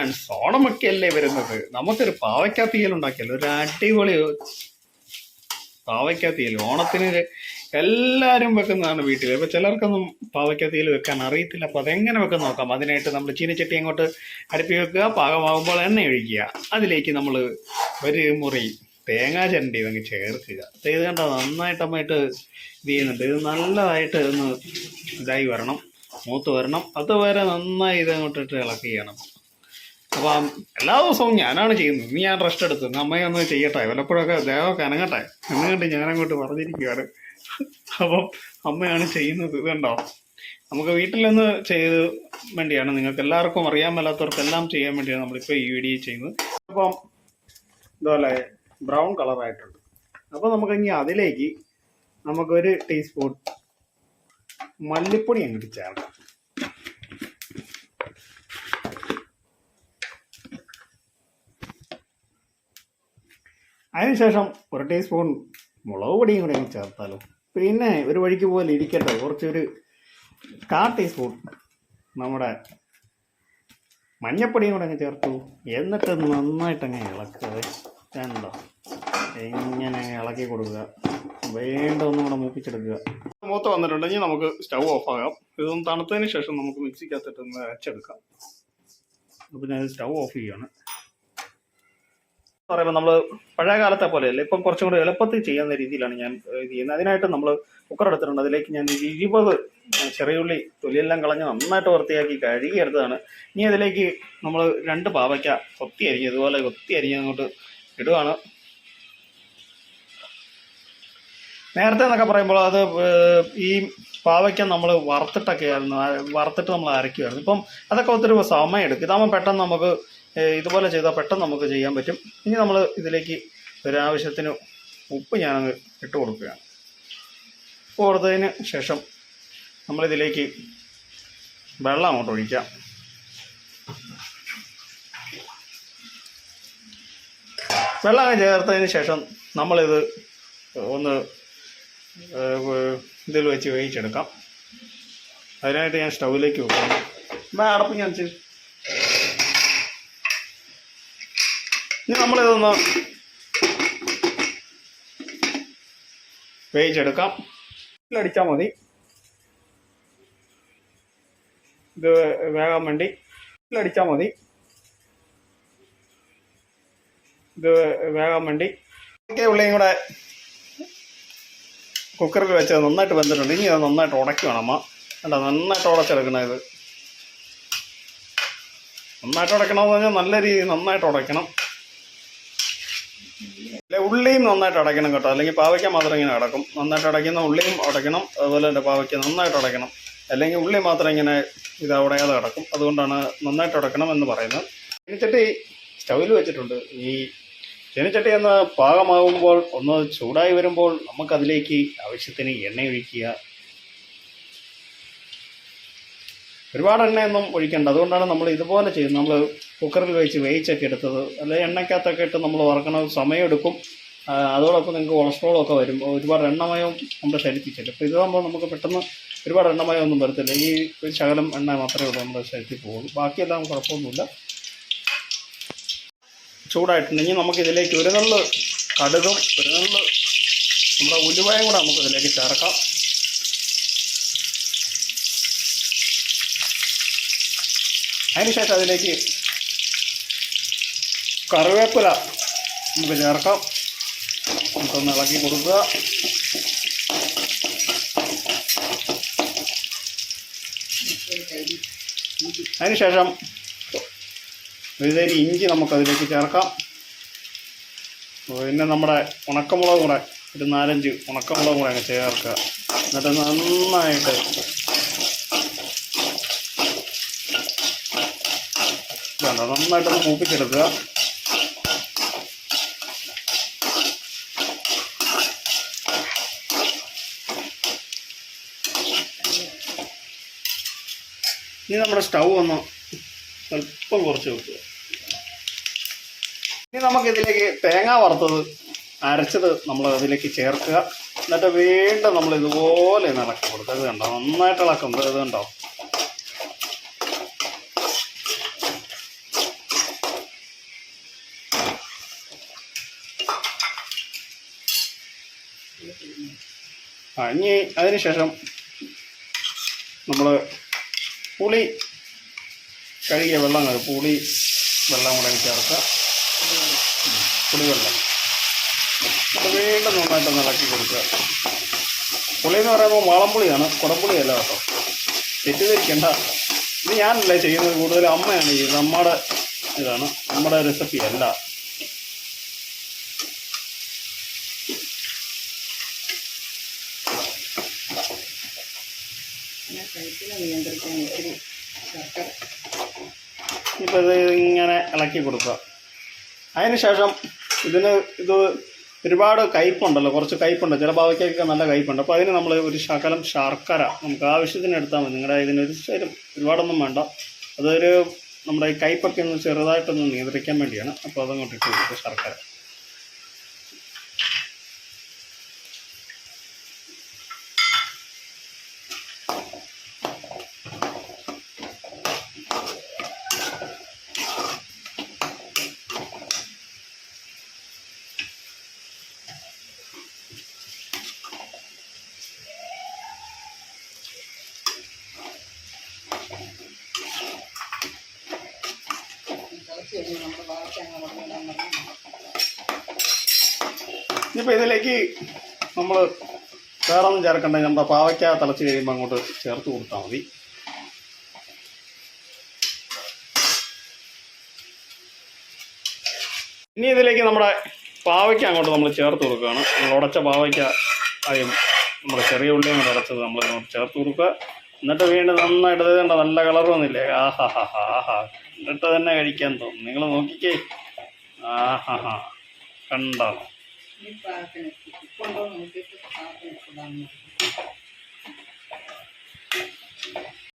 Friends സോണമൊക്കെ അല്ലേ വരുന്നത്? നമുക്കൊരു പാവയ്ക്ക തീയൽ ഉണ്ടാക്കിയല്ലോ ഒരു അടിപൊളി പാവയ്ക്ക തീയൽ. ഓണത്തിന് എല്ലാവരും വെക്കുന്നതാണ് വീട്ടിൽ ഇപ്പൊ ചിലർക്കൊന്നും പാവയ്ക്ക തീയൽ വെക്കാൻ അറിയത്തില്ല. അപ്പൊ അതെങ്ങനെ വെക്കാൻ നോക്കാം? അതിനായിട്ട് നമ്മൾ ചീനച്ചട്ടി അങ്ങോട്ട് അടുപ്പി വെക്കുക പാകമാകുമ്പോൾ എണ്ണ ഒഴിക്കുക. അതിലേക്ക് നമ്മൾ ഒരു മുറി തേങ്ങാ ചിരണ്ടി അങ്ങ് ചേർക്കുക. അപ്പൊ ഇത് കണ്ടോ? നന്നായിട്ട് അമ്മയിട്ട് ഇത് ചെയ്യുന്നുണ്ട്. ഇത് നല്ലതായിട്ട് ഒന്ന് ഇതായി വരണം. മൂത്ത് വരണം. അതുവരെ നന്നായി ഇത് അങ്ങോട്ടിട്ട് ഇളക്കി ചെയ്യണം അപ്പം എല്ലാ ദിവസവും ഞാനാണ് ചെയ്യുന്നത്. ഇന്ന് ഞാൻ റെസ്റ്റ് എടുത്തു അമ്മയൊന്ന് ചെയ്യട്ടെ. വല്ലപ്പോഴൊക്കെ ദേഹമൊക്കെ അനങ്ങട്ടെ. എന്നുകൊണ്ട് ഞാനങ്ങോട്ട് പറഞ്ഞിരിക്കുകയാണ് അപ്പം അമ്മയാണ് ചെയ്യുന്നത്. ഇതുണ്ടോ നമുക്ക് വീട്ടിലൊന്ന് ചെയ്ത് വേണ്ടിയാണ്. നിങ്ങൾക്ക് എല്ലാവർക്കും അറിയാൻ മേലാത്തവർക്കെല്ലാം ചെയ്യാൻ വേണ്ടിയാണ് നമ്മളിപ്പോൾ ഈ വീഡിയോ ചെയ്യുന്നത്. അപ്പം ഇതുപോലെ ബ്രൗൺ കളറായിട്ടുണ്ട് അപ്പോൾ നമുക്ക് ഇനി അതിലേക്ക് നമുക്കൊരു ടീസ്പൂൺ മല്ലിപ്പൊടി അങ്ങോട്ട് ചേർക്കാം. അതിനുശേഷം ഒരു ടീസ്പൂൺ മുളക് പൊടിയും കൂടെ ചേർത്താലോ. പിന്നെ ഒരു വഴിക്ക് പോലെ ഇരിക്കട്ടെ. കുറച്ചൊരു കാ ടീസ്പൂൺ നമ്മുടെ മഞ്ഞപ്പൊടിയും കൂടെ അങ്ങ് ചേർത്തു. എന്നിട്ട് നന്നായിട്ട് അങ്ങ് ഇളക്കുക കണ്ടോ? ഇങ്ങനെ ഇളക്കി കൊടുക്കുക. വേണ്ട ഒന്നും കൂടെ മൂപ്പിച്ചെടുക്കുക. മൂത്ത് വന്നിട്ടുണ്ടെങ്കിൽ നമുക്ക് സ്റ്റൗ ഓഫ് ആകാം. ഇതൊന്ന് തണുത്തതിന് ശേഷം നമുക്ക് മിക്സിക്കകത്തിട്ട് അരച്ചെടുക്കാം. അപ്പം ഞാൻ സ്റ്റൗ ഓഫ് ചെയ്യാണ്. പറയുമ്പോൾ നമ്മൾ പഴയ കാലത്തെ പോലെയല്ല. ഇപ്പം കുറച്ചും കൂടി എളുപ്പത്തിൽ ചെയ്യുന്ന രീതിയിലാണ് ഞാൻ ഇത് ചെയ്യുന്നത്. അതിനായിട്ട് നമ്മൾ കുക്കർ എടുത്തിട്ടുണ്ട്. അതിലേക്ക് ഞാൻ ഇരുപത് ചെറിയുള്ളി തൊലിയെല്ലാം കളഞ്ഞ് നന്നായിട്ട് വൃത്തിയാക്കി കഴുകി എടുത്തതാണ്. ഇനി അതിലേക്ക് നമ്മൾ രണ്ട് പാവയ്ക്ക കൊത്തി അരിഞ്ഞ് ഇതുപോലെ കൊത്തി അരിഞ്ഞ് അങ്ങോട്ട് ഇടുകയാണ് നേരത്തെ എന്നൊക്കെ പറയുമ്പോൾ അത് ഈ പാവയ്ക്ക നമ്മൾ വറുത്തിട്ടൊക്കെ ആയിരുന്നു വറുത്തിട്ട് നമ്മൾ അരയ്ക്കുമായിരുന്നു ഇപ്പം അതൊക്കെ ഒത്തിരി സമയം എടുക്കും ഇതാകുമ്പോൾ പെട്ടെന്ന് നമുക്ക് ഇതുപോലെ ചെയ്താൽ പെട്ടെന്ന് നമുക്ക് ചെയ്യാൻ പറ്റും. ഇനി നമ്മൾ ഇതിലേക്ക് ഒരാവശ്യത്തിന് ഉപ്പ് ഞാനങ്ങ് ഇട്ട് കൊടുക്കുകയാണ്. ഉപ്പ് കൊടുത്തതിന് ശേഷം നമ്മളിതിലേക്ക് വെള്ളം അങ്ങോട്ട് ഒഴിക്കാം. വെള്ളം ചേർത്തതിന് ശേഷം നമ്മളിത് ഒന്ന് ഇതിൽ വെച്ച് വേവിച്ചെടുക്കാം. അതിനായിട്ട് ഞാൻ സ്റ്റൗവിലേക്ക് വെക്കാം അടപ്പ് ഞാൻ ഇനി നമ്മളിതൊന്ന് വേവിച്ചെടുക്കാം അടിച്ചാൽ മതി. ഇത് വേകാൻ വേണ്ടി അടിച്ചാൽ മതി. ഇത് വേകാൻ വേണ്ടി ഒക്കെ ഉള്ളിയും കൂടെ കുക്കറിൽ വെച്ച് നന്നായിട്ട് വെന്തിട്ടുണ്ട്. ഇനി അത് നന്നായിട്ട് ഉടയ്ക്കണം അമ്മ. അല്ല നന്നായിട്ട് ഉടച്ചെടുക്കണം ഇത്. നന്നായിട്ട് ഉടയ്ക്കണമെന്ന് പറഞ്ഞാൽ നല്ല രീതിയിൽ നന്നായിട്ട് ഉടയ്ക്കണം. അല്ലെ ഉള്ളിയും നന്നായിട്ട് അടയ്ക്കണം കേട്ടോ. അല്ലെങ്കിൽ പാവയ്ക്ക മാത്രം ഇങ്ങനെ അടക്കും. നന്നായിട്ട് അടയ്ക്കുന്ന ഉള്ളിയും അടയ്ക്കണം. അതുപോലെ തന്നെ പാവയ്ക്ക നന്നായിട്ട് അടയ്ക്കണം. അല്ലെങ്കിൽ ഉള്ളി മാത്രം ഇങ്ങനെ ഇത് അത് അടക്കും. അതുകൊണ്ടാണ് നന്നായിട്ട് അടക്കണം എന്ന് പറയുന്നത്. ചീനിച്ചട്ടി സ്റ്റൗവിൽ വെച്ചിട്ടുണ്ട്. ഈ ചീനിച്ചട്ടി എന്ന് പാകമാകുമ്പോൾ ഒന്ന് ചൂടായി വരുമ്പോൾ നമുക്കതിലേക്ക് ആവശ്യത്തിന് എണ്ണ ഒഴിക്കുക ഒരുപാട് എണ്ണയൊന്നും ഒഴിക്കേണ്ട. അതുകൊണ്ടാണ് നമ്മൾ ഇതുപോലെ ചെയ്യുന്നത്. നമ്മൾ കുക്കറിൽ വെച്ച് വേവിച്ചൊക്കെ എടുത്തത്. അല്ലെങ്കിൽ എണ്ണയ്ക്കകത്തൊക്കെ ഇട്ട് നമ്മൾ വറക്കണ സമയമെടുക്കും അതോടൊപ്പം നിങ്ങൾക്ക് കൊളസ്ട്രോളും ഒക്കെ വരും. ഒരുപാട് എണ്ണമയവും നമ്മുടെ ശരീരത്തിൽ ചെല്ലും അപ്പോൾ ഇതാകുമ്പോൾ നമുക്ക് പെട്ടെന്ന് ഒരുപാട് എണ്ണമയം ഒന്നും വരത്തില്ല. ഈ ശകലം എണ്ണ മാത്രമേ ഉള്ളൂ നമ്മുടെ ശരീരത്തിൽ പോകുള്ളൂ. ബാക്കിയെല്ലാം കുഴപ്പമൊന്നുമില്ല. ചൂടായിട്ടുണ്ടെങ്കിൽ നമുക്ക് ഇതിലേക്ക് ഒരു നല്ല കടുകും ഒരു നല്ല നമ്മുടെ ഉലുവയും കൂടെ നമുക്ക് ഇതിലേക്ക് ചേർക്കാം. അതിനുശേഷം അതിലേക്ക് കറിവേപ്പില നമുക്ക് ചേർക്കാം. നമുക്കൊന്ന് ഇളക്കി കൊടുക്കുക. അതിനുശേഷം വിതരി ഇഞ്ചി നമുക്കതിലേക്ക് ചേർക്കാം. പിന്നെ നമ്മുടെ ഉണക്കമുളക് കൂടെ ഒരു നാലഞ്ച് ഉണക്കമുളക് കൂടെ അങ്ങ് ചേർക്കുക. എന്നിട്ട് നന്നായിട്ട് വേണ്ട നന്നായിട്ടൊന്ന് മൂപ്പിച്ചെടുക്കുക. ഇനി നമ്മുടെ സ്റ്റൗ ഒന്ന് അല്പം കുറച്ച് വെക്കുക. ഇനി നമുക്കിതിലേക്ക് തേങ്ങ വറുത്തത് അരച്ചത് നമ്മൾ അതിലേക്ക് ചേർക്കുക. എന്നിട്ട് വീണ്ടും നമ്മൾ ഇതുപോലെ ഇളക്കം കൊടുക്കുക. ഇത് കണ്ടോ? നന്നായിട്ട് ഇളക്കും ഇത് കണ്ടോ? ആ ഇനി അതിനുശേഷം നമ്മൾ പുളി കഴുകിയ വെള്ളം കഴുകും പുളി വെള്ളം കൂടെ ചേർക്കുക. പുളിവെള്ളം അത് വീണ്ടും നന്നായിട്ട് ഇളക്കി കൊടുക്കുക. പുളി എന്ന് പറയുമ്പോൾ വാളംപുളിയാണ്. കുടംപുളിയല്ല കേട്ടോ. തെറ്റിദ്ധരിക്കേണ്ട. ഇത് ഞാനല്ല ചെയ്യുന്നത്. കൂടുതൽ അമ്മയാണ് ചെയ്യുന്നത്. നമ്മുടെ ഇതാണ്. നമ്മുടെ റെസിപ്പി അല്ല. കഴിക്കുന്ന നിയന്ത്രിക്കാൻ ഇത്തിരി ശർക്കര ഇപ്പോൾ ഇത് ഇങ്ങനെ ഇളക്കി കൊടുക്കുക. അതിന് ശേഷം ഇതിന് ഇത് ഒരുപാട് കയ്പുണ്ടല്ലോ കുറച്ച് കയ്പുണ്ട്. ചില ഭാവയ്ക്കൊക്കെ നല്ല കയ്പുണ്ട്. അപ്പോൾ അതിന് നമ്മൾ ഒരു ശകലം ശർക്കര നമുക്ക് ആവശ്യത്തിന് എടുത്താൽ മതി. നിങ്ങളുടെ ഇതിനൊരു ശരം ഒരുപാടൊന്നും വേണ്ട. അതൊരു നമ്മുടെ ഈ കയ്പൊക്കെ ഒന്ന് ചെറുതായിട്ടൊന്ന് നിയന്ത്രിക്കാൻ വേണ്ടിയാണ്. അപ്പോൾ അതങ്ങോട്ട് ഇട്ട് കൊടുക്കുക ശർക്കര. നമ്മുടെ ഇനിയിപ്പോൾ ഇതിലേക്ക് നമ്മൾ വേറെ ഒന്നും ചേർക്കണ്ട നമ്മുടെ പാവയ്ക്ക തിളച്ച് കഴിയുമ്പോൾ അങ്ങോട്ട് ചേർത്ത് കൊടുത്താൽ മതി. ഇനി ഇതിലേക്ക് നമ്മുടെ പാവയ്ക്ക അങ്ങോട്ട് നമ്മൾ ചേർത്ത് കൊടുക്കുകയാണ്. നമ്മൾ ഉടച്ച പാവയ്ക്ക ആയും നമ്മുടെ ചെറിയ ഉള്ളിയും കൂടെ ഉടച്ചത് നമ്മൾ ചേർത്ത് കൊടുക്കുക. എന്നിട്ട് വീണ്ടും നന്നായിട്ട് കണ്ടോ നല്ല കളർ വന്നില്ലേ? ആഹാ. ഹാ ഹാ തന്നെ കഴിക്കാൻ തോന്നും. നിങ്ങൾ നോക്കിക്കേ. ആഹാ കണ്ടോ? Thank പാകത്തിന്